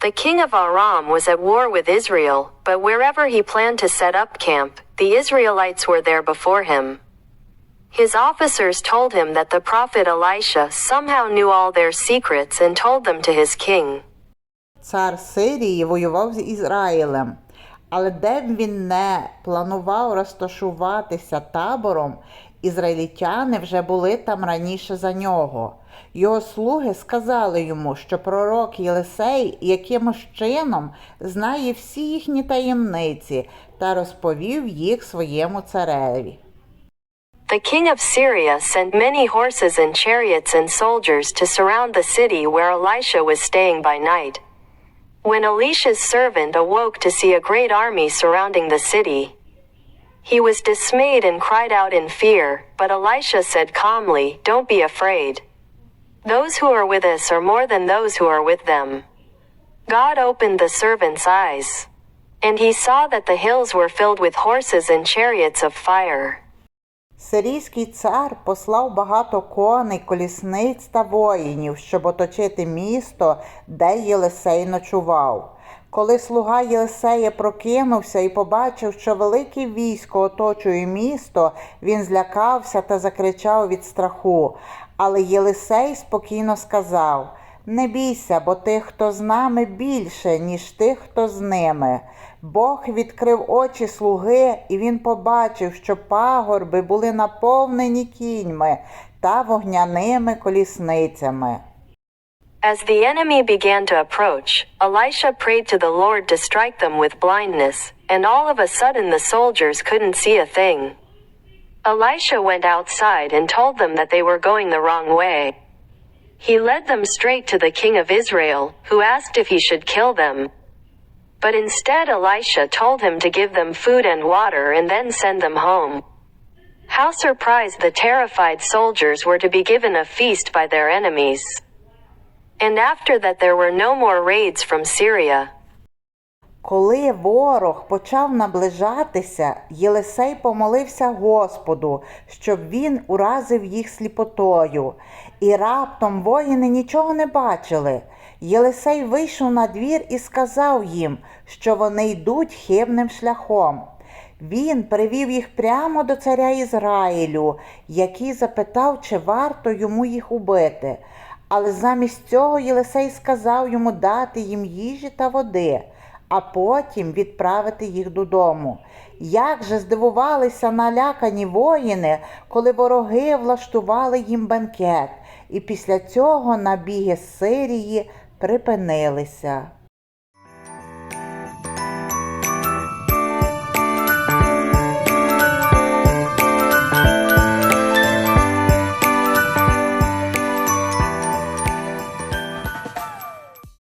The king of Aram was at war with Israel, but wherever he planned to set up camp, the Israelites were there before him. His officers told him that the prophet Elisha somehow knew all their secrets and told them to his king. Цар Сирії воював з Ізраїлем, але де б він не планував розташуватися табором, ізраїльтяни вже були там раніше за нього. Його слуги сказали йому, що пророк Єлисей якимось чином знає всі їхні таємниці та розповів їх своєму цареві. The king of Syria sent many horses and chariots and soldiers to surround the city where Elisha was staying by night. When Elisha's servant awoke to see a great army surrounding the city, he was dismayed and cried out in fear, but Elisha said calmly, Don't be afraid. Those who are with us are more than those who are with them. God opened the servant's eyes. And he saw that the hills were filled with horses and chariots of fire. Сирійський цар послав багато коней, колісниць та воїнів, щоб оточити місто, де Єлисей ночував. Коли слуга Єлисея прокинувся і побачив, що велике військо оточує місто, він злякався та закричав від страху. Але Єлисей спокійно сказав: Не бійся, бо тих, хто з нами, більше, ніж тих, хто з ними. Бог відкрив очі слуги, і він побачив, що пагорби були наповнені кіньми та вогняними колісницями. As the enemy began to approach, Elisha prayed to the Lord to strike them with blindness, and all of a sudden the soldiers couldn't see a thing. Elisha went outside and told them that they were going the wrong way. He led them straight to the king of Israel, who asked if he should kill them. But instead, Elisha told him to give them food and water and then send them home. How surprised the terrified soldiers were to be given a feast by their enemies. And after that, there were no more raids from Syria. Коли ворог почав наближатися, Єлисей помолився Господу, щоб він уразив їх сліпотою. І раптом воїни нічого не бачили. Єлисей вийшов на двір і сказав їм, що вони йдуть хибним шляхом. Він привів їх прямо до царя Ізраїлю, який запитав, чи варто йому їх убити. Але замість цього Єлисей сказав йому дати їм їжі та води, а потім відправити їх додому. Як же здивувалися налякані воїни, коли вороги влаштували їм бенкет, і після цього набіги з Сирії припинилися.